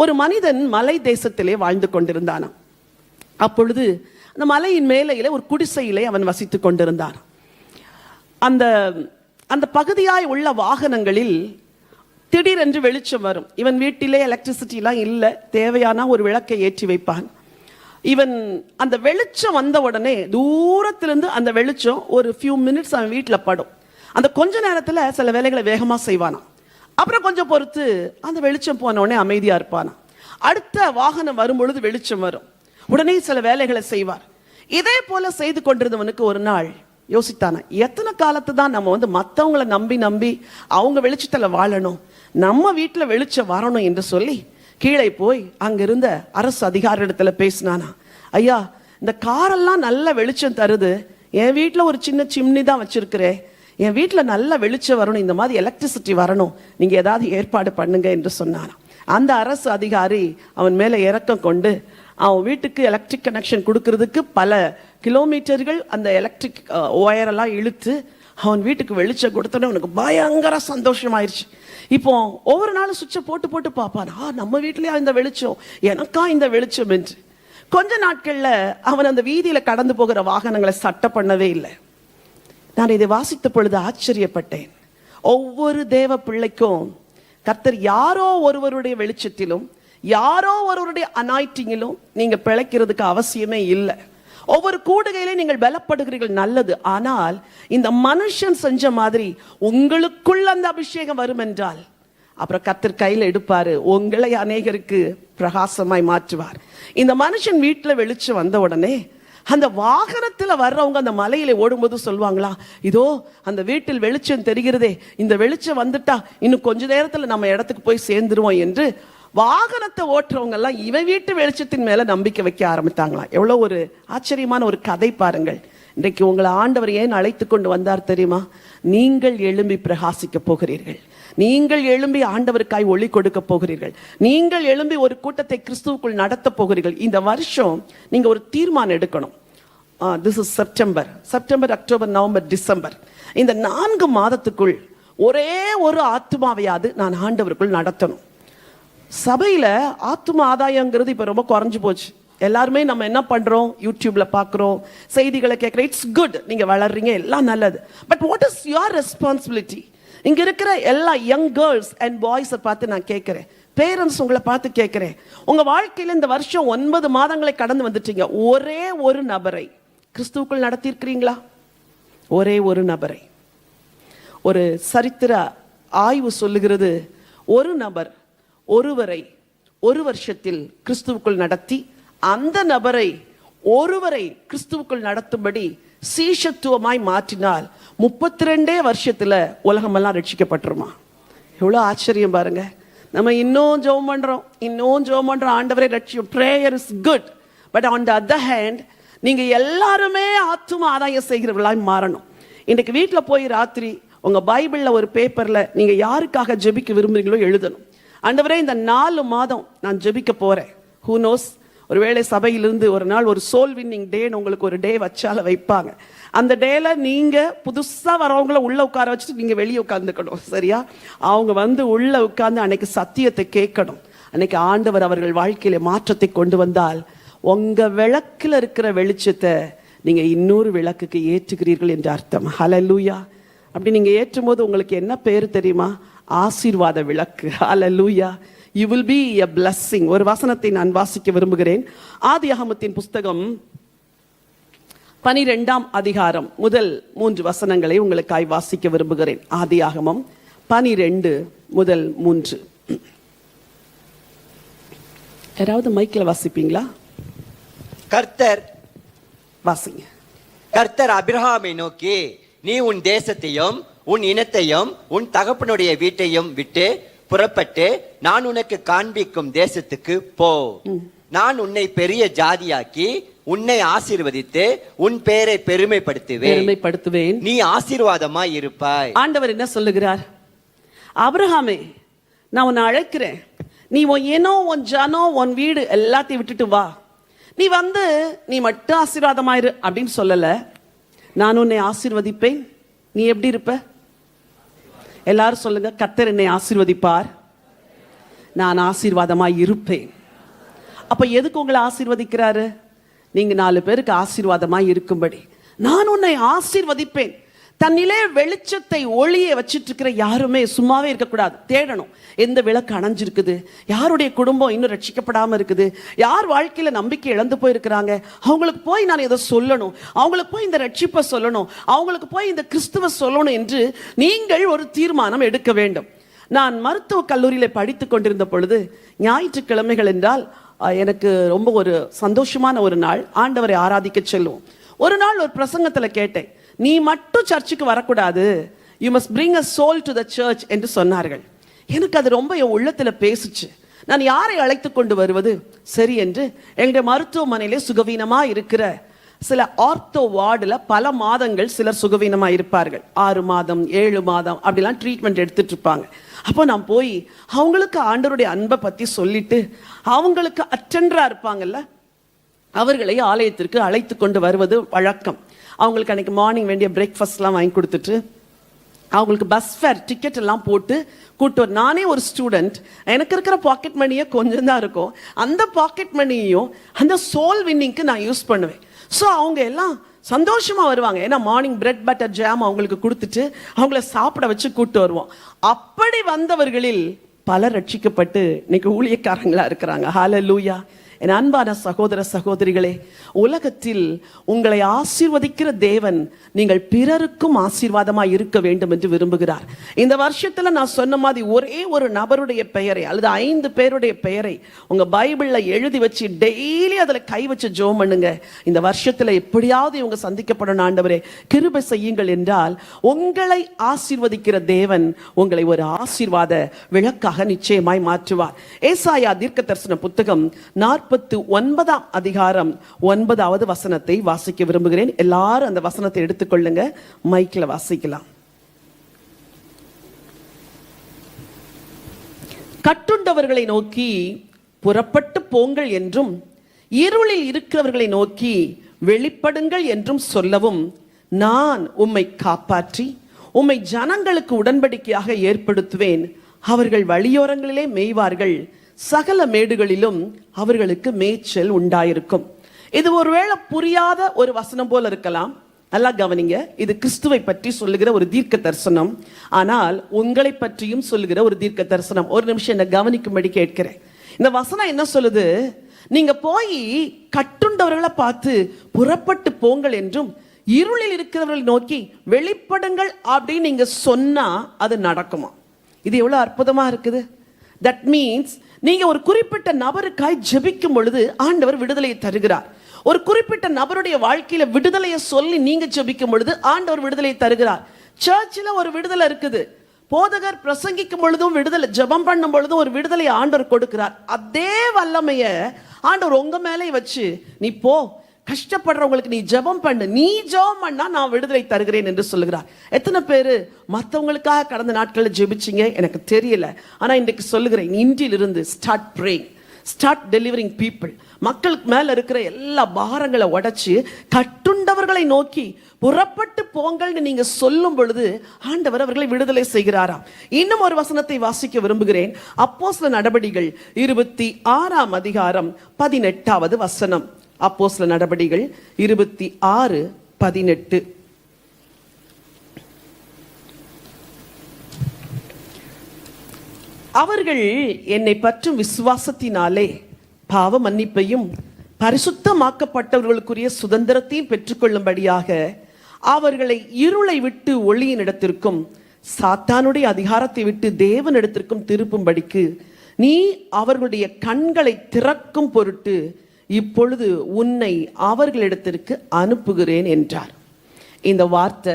ஒரு மனிதன் மலை தேசத்திலே வாழ்ந்து கொண்டிருந்தானாம். அப்பொழுது அந்த மலையின் மேலையிலே ஒரு குடிசையிலே அவன் வசித்துக் கொண்டிருந்தான். அந்த அந்த பகுதியாய் உள்ள வாகனங்களில் திடீரென்று வெளிச்சம் வரும். இவன் வீட்டிலே எலக்ட்ரிசிட்டிலாம் இல்லை தேவையான ஒரு விளக்கை ஏற்றி வைப்பான். இவன் அந்த வெளிச்சம் வந்த உடனே தூரத்திலிருந்து அந்த வெளிச்சம் ஒரு ஃபியூ மினிட்ஸ் அவன் வீட்டில் படும். அந்த கொஞ்ச நேரத்தில் சில வேலைகளை வேகமாக செய்வானான் அப்புறம் கொஞ்சம் பொறுத்து அந்த வெளிச்சம் போன உடனே அமைதியாக இருப்பானா? அடுத்த வாகனம் வரும்பொழுது வெளிச்சம் வரும். உடனே சில வேலைகளை செய்வார். இதே போல செய்து கொண்டிருந்தவனுக்கு ஒரு நாள் யோசித்தானா எத்தனை காலத்து தான் நம்ம வந்து மற்றவங்களை நம்பி நம்பி அவங்க வெளிச்சத்தில் வாழணும் நம்ம வீட்டில் வெளிச்சம் வரணும் என்று சொல்லி கீழே போய் அங்கிருந்த அரசு அதிகாரிடத்துல பேசினானா ஐயா இந்த காரெல்லாம் நல்ல வெளிச்சம் தருது. என் வீட்டில் ஒரு சின்ன சிம்னி தான் வச்சிருக்கிறேன். என் வீட்டில் நல்ல வெளிச்சம் வரணும் இந்த மாதிரி எலக்ட்ரிசிட்டி வரணும் நீங்கள் ஏதாவது ஏற்பாடு பண்ணுங்க என்று சொன்னாராம். அந்த அரசு அதிகாரி அவன் மேலே இறக்கம் கொண்டு அவன் வீட்டுக்கு எலக்ட்ரிக் கனெக்ஷன் கொடுக்கறதுக்கு பல கிலோமீட்டர்கள் அந்த எலக்ட்ரிக் ஒயரெல்லாம் இழுத்து அவன் வீட்டுக்கு வெளிச்சம் கொடுத்தோன்னே உனக்கு பயங்கர சந்தோஷமாயிருச்சு. இப்போ ஒவ்வொரு நாளும் சுவிட்சை போட்டு போட்டு பார்ப்பான். ஆ நம்ம வீட்லேயா இந்த வெளிச்சம்? எனக்கா இந்த வெளிச்சம்? என்று. கொஞ்ச நாட்களில் அவன் அந்த வீதியில் கடந்து போகிற வாகனங்களை சட்டை பண்ணவே இல்லை. நான் இதை வாசித்த பொழுது ஆச்சரியப்பட்டேன். ஒவ்வொரு தேவ பிள்ளைக்கும் கர்த்தர் யாரோ ஒருவருடைய வெளிச்சத்திலும் யாரோ ஒருவருடைய அனாய்டிங்கிலும் நீங்க பிழைக்கிறதுக்கு அவசியமே இல்லை. ஒவ்வொரு கூடுகையிலே நீங்கள் பலப்படுகிறீர்கள் நல்லது. ஆனால் இந்த மனுஷன் செஞ்ச மாதிரி உங்களுக்குள்ள அந்த அபிஷேகம் வரும் என்றால் அப்புறம் கத்தர் கையில் எடுப்பாரு உங்களை அநேகருக்கு பிரகாசமாய் மாற்றுவார். இந்த மனுஷன் வீட்டில் வெளிச்சம் வந்த உடனே அந்த வாகனத்தில் வர்றவங்க அந்த மலையில ஓடும்போது சொல்லுவாங்களா இதோ அந்த வீட்டில் வெளிச்சம் தெரிகிறதே இந்த வெளிச்சம் வந்துட்டா இன்னும் கொஞ்ச நேரத்தில் நம்ம இடத்துக்கு போய் சேர்ந்துருவோம் என்று வாகனத்தை ஓட்டுறவங்க எல்லாம் இவன் வீட்டு வெளிச்சத்தின் மேல நம்பிக்கை வைக்க ஆரம்பித்தாங்களாம் எவ்வளோ ஒரு ஆச்சரியமான ஒரு கதை பாருங்கள். இன்றைக்கு உங்களை ஆண்டவர் ஏன் அழைத்து கொண்டு வந்தார் தெரியுமா? நீங்கள் எழும்பி பிரகாசிக்க போகிறீர்கள். நீங்கள் எழும்பி ஆண்டவருக்காய் ஒளி கொடுக்க போகிறீர்கள். நீங்கள் எழும்பி ஒரு கூட்டத்தை கிறிஸ்துவுக்குள் நடத்த போகிறீர்கள். இந்த வருஷம் நீங்க ஒரு தீர்மானம் எடுக்கணும். This is September September October November December இந்த நான்கு மாதத்துக்குள் ஒரே ஒரு ஆத்மாவையாவது நான் ஆண்டவருக்குள் நடத்தணும். சபையில் ஆத்ம ஆதாயங்கிறது இப்போ ரொம்ப குறைஞ்சு போச்சு. எல்லாருமே நம்ம என்ன பண்ணுறோம் யூடியூப்ல பார்க்குறோம் செய்திகளை கேட்குறோம் இட்ஸ் குட் நீங்கள் வளர்றீங்க. எல்லாம் நல்லது. But what is your responsibility இங்க இருக்கிற எல்லா யங் கேர்ள்ஸ் அண்ட் பாய்ஸை பார்த்து நான் கேட்குறேன். பேரண்ட்ஸ் உங்களை பார்த்து கேட்குறேன். உங்க வாழ்க்கையில இந்த வருஷம் ஒன்பது மாதங்களை கடந்து வந்துட்டீங்க. ஒரே ஒரு நபரை கிறிஸ்துவுக்குள் நடத்தியிருக்கிறீங்களா? ஒரே ஒரு நபரை. ஒரு சரித்திர ஆய்வு சொல்லுகிறது ஒரு நபர் ஒருவரை ஒரு வருஷத்தில் கிறிஸ்துவுக்குள் நடத்தி அந்த நபரை ஒருவரை கிறிஸ்துவுக்குள் நடத்தும்படி சீஷத்துவமாய் மாற்றினால் முப்பத்தி ரெண்டே வருஷத்தில் உலகமெல்லாம் ரட்சிக்கப்பட்டுருமா? எவ்வளோ ஆச்சரியம் பாருங்க. நம்ம இன்னும் ஜோம் பண்ணுறோம் இன்னும் ஜோம் பண்ணுறோம் ஆண்டவரே ரட்சியம். Prayer is good but on the other hand நீங்கள் எல்லாருமே ஆத்தும ஆதாயம் செய்கிறவர்களாய் மாறணும். இன்றைக்கு வீட்டில் போய் ராத்திரி உங்கள் பைபிளில் ஒரு பேப்பரில் நீங்கள் யாருக்காக ஜெபிக்க விரும்புகிறீங்களோ எழுதணும். ஆண்டவரே இந்த நாலு மாதம் நான் ஜெபிக்க போகிறேன் ஹூ நோஸ் ஒருவேளை சபையிலிருந்து ஒரு நாள் ஒரு சோல் வின்னிங் டேன்னு உங்களுக்கு ஒரு டே வச்சால வைப்பாங்க. அந்த டேல நீங்க புதுசா வரவங்கள உள்ள உட்கார வச்சுட்டு நீங்க வெளியே உட்காந்துக்கணும் சரியா? அவங்க வந்து உள்ள உட்காந்து அன்னைக்கு சத்தியத்தை கேட்கணும். அன்னைக்கு ஆண்டவர் அவர்கள் வாழ்க்கையில மாற்றத்தை கொண்டு வந்தால் உங்க விளக்குல இருக்கிற வெளிச்சத்தை நீங்க இன்னொரு விளக்குக்கு ஏற்றுகிறீர்கள் என்று அர்த்தம். ஹலலூயா அப்படி நீங்க ஏற்றும் போது உங்களுக்கு என்ன பேர் தெரியுமா? ஆசீர்வாத விளக்கு. ஹalleluya you will be a blessing. ஒரு வசனத்தை நான் வாசிக்க விரும்புகிறேன். ஆதியாகமத்தின் புஸ்தகம் பனிரெண்டாம் அதிகாரம் முதல் மூன்று வசனங்களை உங்களுக்காய் வாசிக்க விரும்புகிறேன். ஆதியாகமம் பனிரெண்டு முதல் மூன்று. யாராவது மைக்கில் வாசிப்பீங்களா? கர்த்தர் வாசிங்க. கர்த்தர் அபிரகாமை நோக்கி நீ உன் தேசத்தையும் உன் இனத்தையும் உன் தகப்பனுடைய வீட்டையும் விட்டு புறப்பட்டு நான் உனக்கு காண்பிக்கும் தேசத்துக்கு போ. நான் உன்னை பெரிய ஜாதியாக்கி உன்னை ஆசீர்வதித்து உன் பேரை பெருமைப்படுத்துவேன். பெருமைப்படுத்துவேன். நீ ஆசீர்வாதமாய் இருப்பாய். ஆண்டவர் என்ன சொல்லுகிறார்? அபிரகாமே நான் உன்னை அழைக்கிறேன். நீ உன் இனம் உன் ஜனம் உன் வீடு எல்லாத்தையும் விட்டுட்டு வா. நீ வந்து நீ மட்டும் ஆசீர்வாதமாயிரு அப்படின்னு சொல்லல. நான் உன்னை ஆசீர்வதிப்பேன். நீ எப்படி இருப்ப? எல்லாரும் சொல்லுங்க கத்தர் என்னை ஆசீர்வதிப்பார்? நான் ஆசீர்வாதமாக இருப்பேன். அப்போ எதுக்கு உங்களை ஆசீர்வதிக்கிறாரு? நீங்கள் நாலு பேருக்கு ஆசீர்வாதமாக இருக்கும்படி. நான் உன்னை ஆசீர்வதிப்பேன். தன்னிலே வெளிச்சத்தை ஒளியை வச்சுட்டு இருக்கிற யாருமே சும்மாவே இருக்கக்கூடாது. தேடணும். எந்த விளக்கு அணைஞ்சிருக்குது? யாருடைய குடும்பம் இன்னும் ரட்சிக்கப்படாமல் இருக்குது? யார் வாழ்க்கையில் நம்பிக்கை இழந்து போயிருக்கிறாங்க? அவங்களுக்கு போய் நான் இதை சொல்லணும். அவங்களுக்கு போய் இந்த ரட்சிப்பை சொல்லணும். அவங்களுக்கு போய் இந்த கிறிஸ்துவ சொல்லணும் என்று நீங்கள் ஒரு தீர்மானம் எடுக்க வேண்டும். நான் மருத்துவக் கல்லூரியில் படித்து கொண்டிருந்த பொழுது ஞாயிற்றுக்கிழமைகள் என்றால் எனக்கு ரொம்ப ஒரு சந்தோஷமான ஒரு நாள். ஆண்டவரை ஆராதிக்க செல்லுவோம். ஒரு நாள் ஒரு பிரசங்கத்தில் கேட்டேன். நீ மட்டும் சர்ச்சுக்கு வரக்கூடாது. You must bring a soul to the church என்று சொன்னார்கள். எனக்கு அது ரொம்ப என் உள்ளத்தில் பேசுச்சு. நான் யாரை அழைத்து கொண்டு வருவது? சரி என்று எங்களுடைய மருத்துவமனையிலே சுகவீனமா இருக்கிற சில ஆர்த்தோ வார்டில் பல மாதங்கள் சிலர் சுகவீனமாக இருப்பார்கள். ஆறு மாதம் ஏழு மாதம் அப்படிலாம் ட்ரீட்மெண்ட் எடுத்துட்டு இருப்பாங்க. அப்போ நான் போய் அவங்களுக்கு ஆண்டவருடைய அன்பை பற்றி சொல்லிட்டு அவங்களுக்கு அட்டெண்டரா இருப்பாங்கல்ல? அவர்களை ஆலயத்திற்கு அழைத்து கொண்டு வருவது வழக்கம். அவங்களுக்கு அன்னைக்கு மார்னிங் வேண்டிய பிரேக்ஃபாஸ்ட்லாம் வாங்கி கொடுத்துட்டு அவங்களுக்கு பஸ் ஃபேர் டிக்கெட் எல்லாம் போட்டு கூட்டு வர- நானே ஒரு ஸ்டூடெண்ட் எனக்கு இருக்கிற பாக்கெட் மணியே கொஞ்சம் தான் இருக்கும். அந்த பாக்கெட் மணியையும் அந்த சோல் வின்னிங்க்கு நான் யூஸ் பண்ணுவேன். ஸோ அவங்க எல்லாம் சந்தோஷமாக வருவாங்க. ஏன்னா மார்னிங் பிரெட் பட்டர் ஜாம் அவங்களுக்கு கொடுத்துட்டு அவங்கள சாப்பிட வச்சு கூட்டு வருவோம். அப்படி வந்தவர்களில் பலர் ரட்சிக்கப்பட்டு இன்னைக்கு ஊழியக்காரங்களாக இருக்கிறாங்க. ஹால லூயா என் அன்பான சகோதர சகோதரிகளே உலகத்தில் உங்களை ஆசீர்வதிக்கிற தேவன் நீங்கள் பிறருக்கும் ஆசீர்வாதமாக இருக்க வேண்டும் என்று விரும்புகிறார். இந்த வருஷத்தில் நான் சொன்ன மாதிரி ஒரே ஒரு நபருடைய பெயரை அல்லது ஐந்து பேருடைய பெயரை உங்கள் பைபிளில் எழுதி வச்சு டெய்லி அதில் கை வச்சு ஜோம் பண்ணுங்க. இந்த வருஷத்தில் எப்படியாவது இவங்க சந்திக்கப்படணும் ஆண்டவரே. கிருபை செய்யுங்கள் என்றால் உங்களை ஆசீர்வதிக்கிற தேவன் உங்களை ஒரு ஆசீர்வாத விளக்காக நிச்சயமாய் மாற்றுவார். ஏசாயா தீர்க்க தரிசன புத்தகம் நாற்பத்து ஒன்பதாம் அதிகாரம் ஒன்பதாவது வசனத்தை வாசிக்க விரும்புகிறேன். எல்லாரும் அந்த வசனத்தை எடுத்துக்கொள்ளுங்க. மைக்கில் வாசிக்கலாம். கட்டுண்டவர்களை நோக்கி புறப்பட்டு போங்கள் என்றும் இருளில் இருக்கிறவர்களை நோக்கி வெளிப்படுங்கள் என்றும் சொல்லவும் நான் உம்மை காப்பாற்றி உம்மை ஜனங்களுக்கு உடன்படிக்கையாக ஏற்படுத்துவேன். அவர்கள் வழியோரங்களிலே மேய்வார்கள். சகல மேடுகளிலும் அவர்களுக்கு மேய்ச்சல் உண்டாயிருக்கும். இது ஒருவேளை புரியாத ஒரு வசனம் போல இருக்கலாம். நல்லா கவனிங்க. இது கிறிஸ்துவை பற்றி சொல்லுகிற ஒரு தீர்க்க தரிசனம் ஆனால் உங்களை பற்றியும் சொல்லுகிற ஒரு தீர்க்க தரிசனம் ஒரு நிமிஷம் என்ன கவனிக்கும்படி கேட்கிறேன். இந்த வசனம் என்ன சொல்லுது? நீங்க போய் கட்டுண்டவர்களை பார்த்து புறப்பட்டு போங்கள் என்றும் இருளில் இருக்கிறவர்களை நோக்கி வெளிப்படுங்கள் அப்படின்னு நீங்க சொன்னா அது நடக்குமா? இது எவ்வளவு அற்புதமா இருக்குது. தட் மீன்ஸ் நீங்க ஒரு குறிப்பிட்ட நபருக்காய் ஜெபிக்கும் பொழுது ஆண்டவர் விடுதலையை தருகிறார். ஒரு குறிப்பிட்ட நபருடைய வாழ்க்கையில விடுதலையை சொல்லி நீங்க ஜெபிக்கும் பொழுது ஆண்டவர் விடுதலையை தருகிறார். சர்ச்சில் ஒரு விடுதலை இருக்குது. போதகர் பிரசங்கிக்கும் பொழுதும் விடுதலை ஜெபம் பண்ணும் பொழுதும் ஒரு விடுதலை ஆண்டவர் கொடுக்கிறார். அதே வல்லமைய ஆண்டவர் உங்க மேலே வச்சு நீ போ கஷ்டப்படுறவங்களுக்கு நீ ஜெபம் பண்ணு. நீ ஜெபம் பண்ணா நான் விடுதலை தருகிறேன் என்று சொல்லுகிறார். எத்தனை பேர் மற்றவங்களுக்காக கடந்த நாட்களில் ஜெபிச்சீங்க? எனக்கு தெரியல. ஆனால் இன்றைக்கு சொல்லுகிறேன் இன்றிலிருந்து start praying start delivering people மக்களுக்கு மேலே இருக்கிற எல்லா பாரங்களை உடைச்சி கட்டுண்டவர்களை நோக்கி புறப்பட்டு போங்கள்னு நீங்க சொல்லும் பொழுது ஆண்டவர் அவர்களை விடுதலை செய்கிறாராம். இன்னும் ஒரு வசனத்தை வாசிக்க விரும்புகிறேன். அப்போ சில நடபடிகள் இருபத்தி ஆறாம் அதிகாரம் பதினெட்டாவது வசனம். அப்போஸ்ல நடபடிகள் இருபத்தி ஆறு பதினெட்டு. அவர்கள் என்னை பற்றும் விசுவாசத்தினாலே பாவ மன்னிப்பையும் பரிசுத்தமாக்கப்பட்டவர்களுக்குரிய சுதந்திரத்தையும் பெற்றுக்கொள்ளும்படியாக அவர்களை இருளை விட்டு ஒளியின் இடத்திற்கும் சாத்தானுடைய அதிகாரத்தை விட்டு தேவனிடத்திற்கும் திருப்பும்படிக்கு நீ அவர்களுடைய கண்களை திறக்கும் பொருட்டு இப்பொழுது உன்னை அவர்களிடத்திற்கு அனுப்புகிறேன் என்றார். இந்த வார்த்தை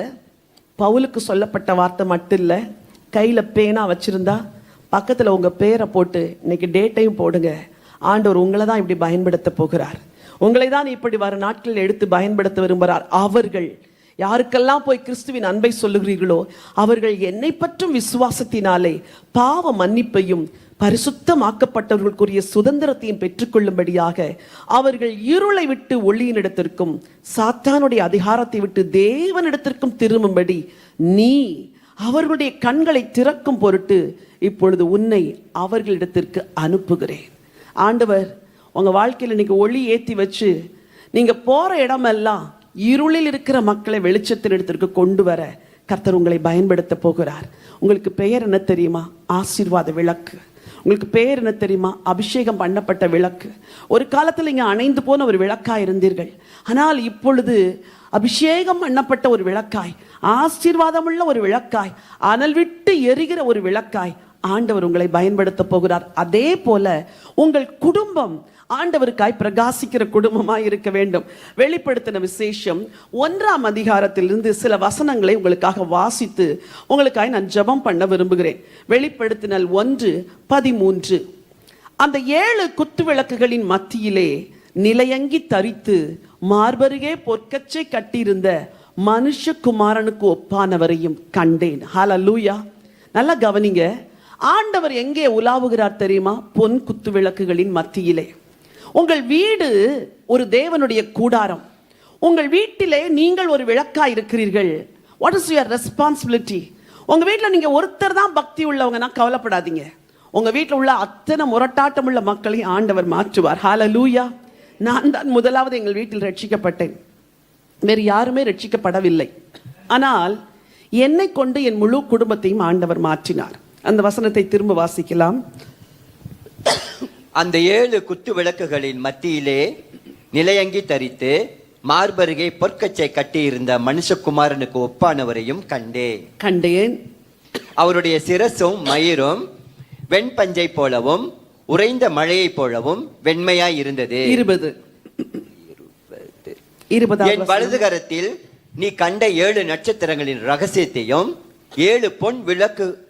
பவுலுக்கு சொல்லப்பட்ட வார்த்தை மட்டும் இல்லை கையில் பேனா வச்சுருந்தா பக்கத்தில் உங்கள் பேரை போட்டு இன்னைக்கு டேட்டையும் போடுங்க. ஆண்டவர் உங்களை தான் இப்படி பயன்படுத்த போகிறார். உங்களை தான் இப்படி வர நாட்களில் எடுத்து பயன்படுத்த விரும்புகிறார். அவர்கள் யாருக்கெல்லாம் போய் கிறிஸ்துவின் அன்பை சொல்லுகிறீர்களோ அவர்கள் என்னை பற்றும் விசுவாசத்தினாலே பாவ மன்னிப்பையும் பரிசுத்தமாக்கப்பட்டவர்களுக்குரிய சுதந்திரத்தையும் பெற்றுக்கொள்ளும்படியாக அவர்கள் இருளை விட்டு ஒளியினிடத்திற்கும் சாத்தானுடைய அதிகாரத்தை விட்டு தேவனிடத்திற்கும் திரும்பும்படி நீ அவர்களுடைய கண்களை திறக்கும் பொருட்டு இப்பொழுது உன்னை அவர்களிடத்திற்கு அனுப்புகிறேன். ஆண்டவர் உங்கள் வாழ்க்கையில் இன்னைக்கு ஒளி ஏற்றி வச்சு நீங்கள் போகிற இடமெல்லாம் இருளில் இருக்கிற மக்களை வெளிச்சத்தின் இடத்திற்கு கொண்டு வர கர்த்தர் உங்களை பயன்படுத்த போகிறார். உங்களுக்கு பெயர் என்ன தெரியுமா? ஆசீர்வாத விளக்கு. உங்களுக்கு பேர் என்ன தெரியுமா? அபிஷேகம் பண்ணப்பட்ட விளக்கு. ஒரு காலத்தில் இங்கே அணைந்து போன ஒரு விளக்காய் இருந்தீர்கள். ஆனால் இப்பொழுது அபிஷேகம் பண்ணப்பட்ட ஒரு விளக்காய் ஆசீர்வாதமுள்ள ஒரு விளக்காய் அனல் விட்டு எரிகிற ஒரு விளக்காய் ஆண்டவர் உங்களை பயன்படுத்த போகிறார். அதே போல உங்கள் குடும்பம் ஆண்டவருக்காய் பிரகாசிக்கிற குடும்பமாய் இருக்க வேண்டும். வெளிப்படுத்தின விசேஷம் ஒன்றாம் அதிகாரத்திலிருந்து சில வசனங்களை உங்களுக்காக வாசித்து உங்களுக்காய் நான் ஜெபம் பண்ண விரும்புகிறேன். வெளிப்படுத்தினல் ஒன்று பதிமூன்று. அந்த ஏழு குத்து விளக்குகளின் மத்தியிலே நிலையங்கி தரித்து மார்பருகே பொற்கச்சை கட்டியிருந்த மனுஷகுமாரனுக்கு ஒப்பானவரையும் கண்டேன். ஹalleluya. நல்லா கவனிங்க. ஆண்டவர் எங்கே உலாவுகிறார் தெரியுமா? பொன் குத்து விளக்குகளின் மத்தியிலே. உங்கள் வீடு ஒரு தேவனுடைய கூடாரம். உங்கள் வீட்டிலே நீங்கள் ஒரு விளக்கா இருக்கிறீர்கள். வாட் இஸ் யுவர் ரெஸ்பான்சிபிலிட்டி உங்கள் வீட்டில் நீங்கள் ஒருத்தர் தான் பக்தி உள்ளவங்கன்னா கவலைப்படாதீங்க. உங்கள் வீட்டில் உள்ள அத்தனை முரட்டாட்டம் உள்ள மக்களையும் ஆண்டவர் மாற்றுவார். ஹால லூயா நான் தான் முதலாவது எங்கள் வீட்டில் ரட்சிக்கப்பட்டேன். வேறு யாருமே ரட்சிக்கப்படவில்லை. ஆனால் என்னை கொண்டு என் முழு குடும்பத்தையும் ஆண்டவர் மாற்றினார். அந்த வசனத்தை திரும்ப வாசிக்கலாம். அந்த ஏழு குத்து விளக்குகளின் மத்தியிலே நிலையங்கி தரித்து மார்பருகே பொற்கச்சை கட்டியிருந்த மனுஷகுமாரனுக்கு ஒப்பானவரையும் கண்டேன். கண்டேன். அவருடைய சிரசும் மயிரும் வெண்பஞ்சை போலவும் உறைந்த மழையைப் போலவும் வெண்மையாய் இருந்தது. இருபது. இருபதாவது என். வலது கரத்தில் நீ கண்ட ஏழு நட்சத்திரங்களின் ரகசியத்தையும் ஏழு பொன் விளக்கு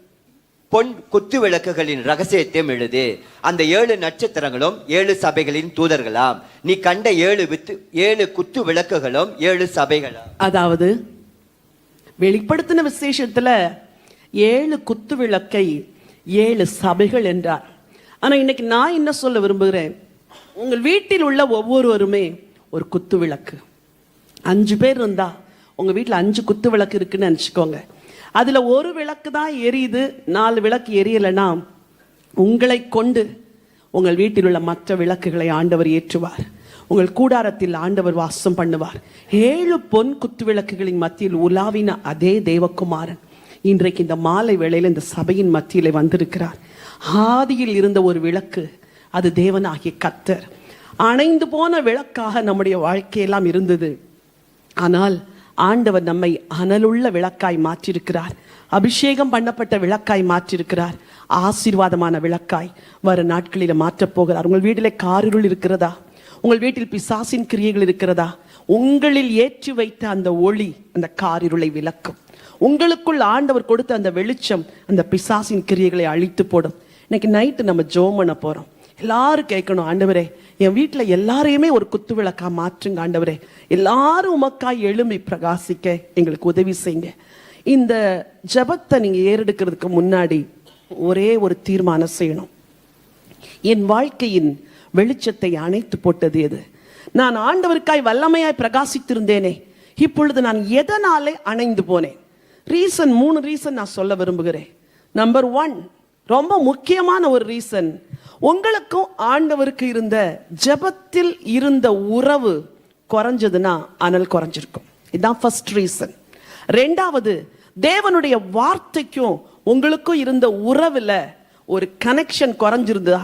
பொன் குத்து விளக்குகளின் ரகசியத்தையும் எழுது. அந்த ஏழு நட்சத்திரங்களும் ஏழு சபைகளின் தூதர்களாம். நீ கண்ட ஏழு வித்து ஏழு குத்து விளக்குகளும் ஏழு சபைகளாம். அதாவது வெளிப்படுத்தின விசேஷத்துல ஏழு குத்து விளக்கை ஏழு சபைகள் என்றார். ஆனா இன்னைக்கு நான் என்ன சொல்ல விரும்புகிறேன்? உங்கள் வீட்டில் உள்ள ஒவ்வொருவருமே ஒரு குத்து விளக்கு அஞ்சு பேர் இருந்தா உங்க வீட்டில் அஞ்சு குத்து விளக்கு இருக்குன்னு நினச்சிக்கோங்க. அதில் ஒரு விளக்கு தான் எரியுது நாலு விளக்கு எரியலைன்னா உங்களை கொண்டு உங்கள் வீட்டில் உள்ள மற்ற விளக்குகளை ஆண்டவர் ஏற்றுவார். உங்கள் கூடாரத்தில் ஆண்டவர் வாசம் பண்ணுவார். ஏழு பொன் குத்து விளக்குகளின் மத்தியில் உலாவின அதே தேவகுமாரன் இன்றைக்கு இந்த மாலை வேளையில் இந்த சபையின் மத்தியில் வந்திருக்கிறார். ஆதியில் இருந்த ஒரு விளக்கு அது தேவனாகிய கத்தர் அணைந்து போன விளக்காக நம்முடைய வாழ்க்கையெல்லாம் இருந்தது. ஆனால் ஆண்டவர் நம்மை அனலுள்ள விளக்காய் மாற்றியிருக்கிறார். அபிஷேகம் பண்ணப்பட்ட விளக்காய் மாற்றியிருக்கிறார். ஆசீர்வாதமான விளக்காய் வர நாட்களில் மாற்றப் போகிறார். உங்கள் வீட்டில் காரிருள் இருக்கிறதா? உங்கள் வீட்டில் பிசாசின் கிரியைகள் இருக்கிறதா? உங்களில் ஏற்றி வைத்த அந்த ஒளி அந்த காரிருளை விளக்கும். உங்களுக்குள் ஆண்டவர் கொடுத்த அந்த வெளிச்சம் அந்த பிசாசின் கிரியைகளை அழித்து போடும். இன்னைக்கு நைட்டு நம்ம ஜோம் பண்ண போகிறோம் எல்லாரும் கேட்கணும் ஆண்டவரே என் வீட்டில் எல்லாரையுமே ஒரு குத்து விளக்கா மாற்றுங்க ஆண்டவரே. எல்லாரும் உமக்காய் எழும்பி பிரகாசிக்க எங்களுக்கு உதவி செய்யுங்க. இந்த ஜபத்தை நீங்க ஏறெடுக்கிறதுக்கு முன்னாடி ஒரே ஒரு தீர்மானம் செய்யணும். என் வாழ்க்கையின் வெளிச்சத்தை அணைத்து போட்டது எது? நான் ஆண்டவருக்காய் வல்லமையாய் பிரகாசித்திருந்தேனே. இப்பொழுது நான் எதனாலே அணைந்து போனேன்? ரீசன் மூணு ரீசன் நான் சொல்ல விரும்புகிறேன். நம்பர் ஒன் ரொம்ப முக்கியமான ஒரு ரீசன். உங்களுக்கும் ஆண்டவருக்கு இருந்த ஜெபத்தில் இருந்த உறவு குறைஞ்சதுன்னா அனல் குறைஞ்சிருக்கும். இதுதான் ஃபர்ஸ்ட் ரீசன் ரெண்டாவது தேவனுடைய வார்த்தைக்கும் உங்களுக்கும் இருந்த உறவில் ஒரு கனெக்ஷன் குறைஞ்சிருந்தா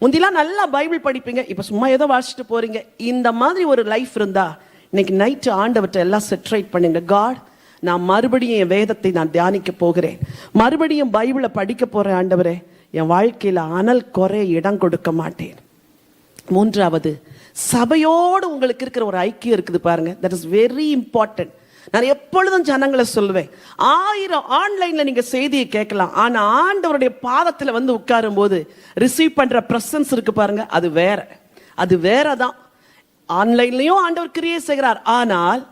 முந்திலாம் நல்லா பைபிள் படிப்பீங்க இப்போ சும்மா ஏதோ வாசிச்சுட்டு போறீங்க. இந்த மாதிரி ஒரு லைஃப் இருந்தா இன்னைக்கு நைட்டு ஆண்டவர்கிட்ட எல்லாம் செட்ரேட் பண்ணுங்க. காட் நான் மறுபடியும் என் வேதத்தை நான் தியானிக்க போகிறேன். மறுபடியும் பைபிளை படிக்க போகிறேன் ஆண்டவரே. என் வாழ்க்கையில் அனல் குறைய இடம் கொடுக்க மாட்டேன். மூன்றாவது சபையோடு உங்களுக்கு இருக்கிற ஒரு ஐக்கியம் இருக்குது பாருங்க. தட் இஸ் வெரி இம்பார்ட்டன்ட் நான் எப்பொழுதும் ஜனங்களை சொல்லுவேன் ஆயிரம் ஆன்லைன்ல நீங்க செய்தியை கேட்கலாம். ஆனா ஆண்டவருடைய பாதத்துல வந்து உட்காரும் போது ரிசீவ் பண்ற பிரசன்ஸ் இருக்கு பாருங்க. அது வேற. அது வேற தான் ஆன்லைன்லயும் ஆண்டவர் கிரியே செய்கிறார். ஆனால்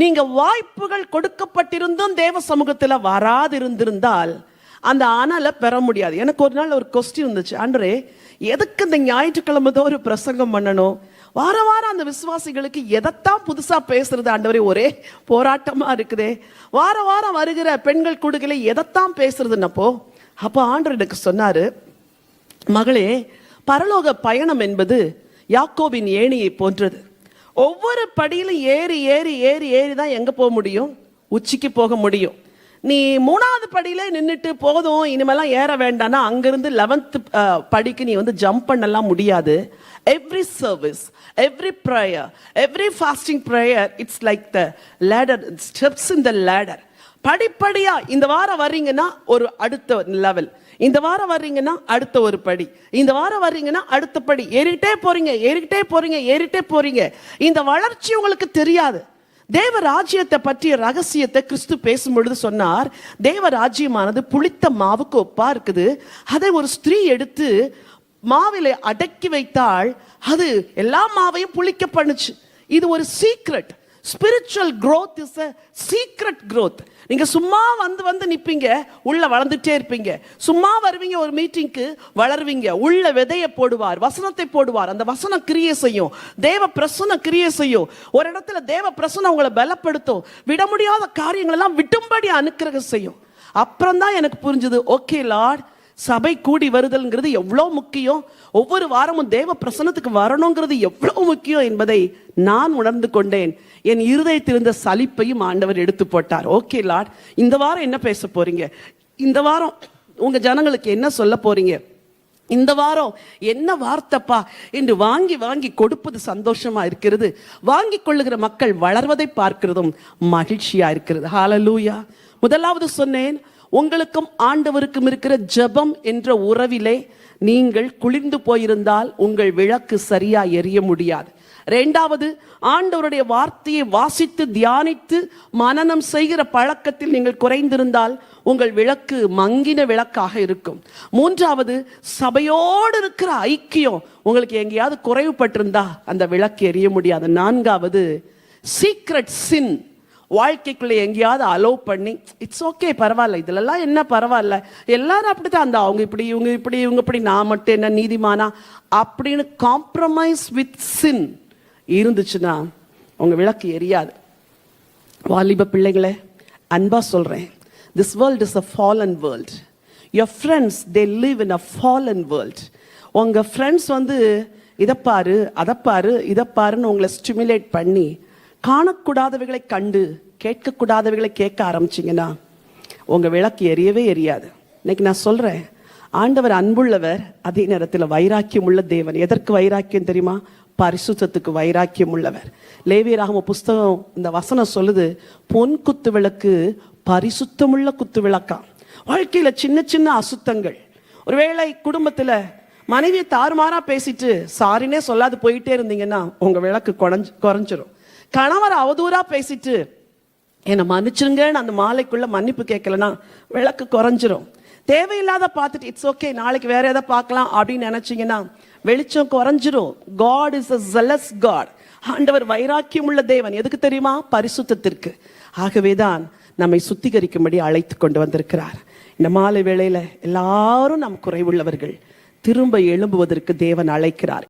நீங்க வாய்ப்புகள் கொடுக்கப்பட்டிருந்தும் தேவ சமூகத்தில் வராதிருந்திருந்தால் அந்த அனலை பெற முடியாது. எனக்கு ஒரு நாள் ஒரு கொஸ்டின் இருந்துச்சு. அன்றே எதுக்கு இந்த ஞாயிற்றுக்கிழமை தான் ஒரு பிரசங்கம் பண்ணணும்? வார வாரம் அந்த விசுவாசிகளுக்கு எதைத்தான் புதுசாக பேசுறது? ஆண்டவரே ஒரே போராட்டமாக இருக்குதே. வார வாரம் வருகிற பெண்கள் கூடுகளை எதைத்தான் பேசுறதுன்னப்போ அப்போ ஆண்டர் எனக்கு சொன்னாரு மகளே பரலோக பயணம் என்பது யாக்கோவின் ஏணியை போன்றது. ஒவ்வொரு படியிலும் ஏறி ஏறி ஏறி ஏறி தான் எங்கே போக முடியும்? உச்சிக்கு போக முடியும். நீ மூணாவது படியில நின்றுட்டு போதும் இனிமேலாம் ஏற வேண்டாம்னா அங்கேருந்து லெவன்த்து படிக்கு நீ வந்து ஜம்ப் பண்ணலாம் முடியாது. Every service every prayer every fasting prayer it's like the ladder steps in the ladder படிப்படியாக இந்த வாரம் வர்றீங்கன்னா ஒரு அடுத்த லெவல் இந்த வாரம் வர்றீங்கன்னா அடுத்த ஒரு படி. இந்த வாரம் வர்றீங்கன்னா அடுத்த படி. ஏறிக்கிட்டே போறீங்க ஏறிக்கிட்டே போறீங்க ஏறிட்டே போறீங்க. இந்த வளர்ச்சி உங்களுக்கு தெரியாது. தேவ ராஜ்யத்தை பற்றிய ரகசியத்தை கிறிஸ்து பேசும் பொழுது சொன்னார் தேவ ராஜ்யமானது புளித்த மாவுக்கு ஒப்பா இருக்குது. அதை ஒரு ஸ்திரீ எடுத்து மாவில அடக்கி வைத்தால் அது எல்லா மாவையும் புளிக்க பண்ணுச்சு. இது ஒரு secret spiritual growth is a secret growth நீங்கள் சும்மா வந்து வந்து நிற்பீங்க உள்ளே வளர்ந்துட்டே இருப்பீங்க. சும்மா வருவீங்க ஒரு மீட்டிங்க்கு வளருவீங்க. உள்ள விதையை போடுவார் வசனத்தை போடுவார். அந்த வசனம் கிரியை செய்யும். தேவ பிரசன்ன கிரியை செய்யும். ஒரு இடத்துல தேவ பிரசன்னம் உங்களை பலப்படுத்தும். விட முடியாத காரியங்களெல்லாம் விட்டும்படி அனுக்கிரகம் செய்யும். அப்புறம் தான் எனக்கு புரிஞ்சுது ஓகே லார்ட் சபை கூடி வருதல்ங்கிறது எவ்வளோ முக்கியம்? ஒவ்வொரு வாரமும் தேவ பிரசன்னத்துக்கு வரணுங்கிறது எவ்வளோ முக்கியம் என்பதை நான் உணர்ந்து கொண்டேன். என் இருதயத்திலிருந்த சலிப்பையும் ஆண்டவர் எடுத்து போட்டார். Okay Lord. இந்த வாரம் என்ன பேச போறீங்க? இந்த வாரம் உங்க ஜனங்களுக்கு என்ன சொல்ல போறீங்க? இந்த வாரம் என்ன வார்த்தைப்பா? என்று வாங்கி வாங்கி கொடுப்பது சந்தோஷமா இருக்கிறது. வாங்கி கொள்ளுகிற மக்கள் வளர்வதை பார்க்கிறதும் மகிழ்ச்சியா இருக்கிறது. ஹாலலூயா முதலாவது சொன்னேன் உங்களுக்கும் ஆண்டவருக்கும் இருக்கிற ஜெபம் என்ற உறவிலே நீங்கள் குளிர்ந்து போயிருந்தால் உங்கள் விளக்கு சரியா எரிய முடியாது. ரெண்டாவது ஆண்டவருடைய வார்த்தையை வாசித்து தியானித்து மனனம் செய்கிற பழக்கத்தில் நீங்கள் குறைந்திருந்தால் உங்கள் விளக்கு மங்கின விளக்காக இருக்கும். மூன்றாவது சபையோடு இருக்கிற ஐக்கியம் உங்களுக்கு எங்கேயாவது குறைவுபட்டிருந்தா அந்த விளக்கு எரிய முடியாது. நான்காவது சீக்ரெட் சின் வாழ்க்கைக்குள்ளே எங்கேயாவது அலோவ் பண்ணி இட்ஸ் ஓகே பரவாயில்ல. இதிலெல்லாம் என்ன பரவாயில்ல? எல்லாரும் அப்படி தான் அந்த அவங்க இப்படி இவங்க இப்படி இவங்க இப்படி நான் மட்டும் என்ன நீதிமானா? அப்படின்னு காம்ப்ரமைஸ் வித் சின் இருந்துச்சுன்னா உங்கள் விளக்கு எரியாது. வாலிப பிள்ளைகளே அன்பா சொல்கிறேன் this world is a fallen world your friends they live in a fallen world உங்கள் ஃப்ரெண்ட்ஸ் வந்து இதை பாரு அதை பாரு இதை பாருன்னு உங்களை ஸ்டிமுலேட் பண்ணி காணக்கூடாதவைகளை கண்டு கேட்கக்கூடாதவைகளை கேட்க ஆரம்பிச்சிங்கன்னா உங்கள் விளக்கு எரியவே எரியாது. இன்னைக்கு நான் சொல்கிறேன் ஆண்டவர் அன்புள்ளவர் அதே நேரத்தில் வைராக்கியம் உள்ள தேவன். எதற்கு வைராக்கியம் தெரியுமா? பரிசுத்தத்துக்கு வைராக்கியம் உள்ளவர் லேவியராகம புஸ்தகம் இந்த வசனம் சொல்லுது பொன் குத்து விளக்கு பரிசுத்தமுள்ள குத்து விளக்கா வாழ்க்கையில் சின்ன சின்ன அசுத்தங்கள். ஒருவேளை குடும்பத்தில் மனைவியை தாறுமாறாக பேசிட்டு சாரினே சொல்லாது போயிட்டே இருந்தீங்கன்னா உங்கள் விளக்கு குறைஞ்சு குறைஞ்சிரும். கணவர் அவதூறா பேசிட்டு என்னை மன்னிச்சிருங்கன்னு அந்த மாலைக்குள்ள மன்னிப்பு கேட்கலன்னா விளக்கு குறைஞ்சிரும். தேவையில்லாத பார்த்துட்டு இட்ஸ் ஓகே நாளைக்கு வேற எதை பார்க்கலாம் அப்படின்னு நினைச்சிங்கன்னா வெளிச்சம் குறைஞ்சிரும். God is a jealous God ஆண்டவர் வைராக்கியம் உள்ள தேவன். எதுக்கு தெரியுமா? பரிசுத்தத்திற்கு. ஆகவேதான் நம்மை சுத்திகரிக்கும்படி அழைத்து கொண்டு வந்திருக்கிறார். இந்த மாலை வேளையில எல்லாரும் நாம் குறைவுள்ளவர்கள் திரும்ப எழும்புவதற்கு தேவன் அழைக்கிறார்.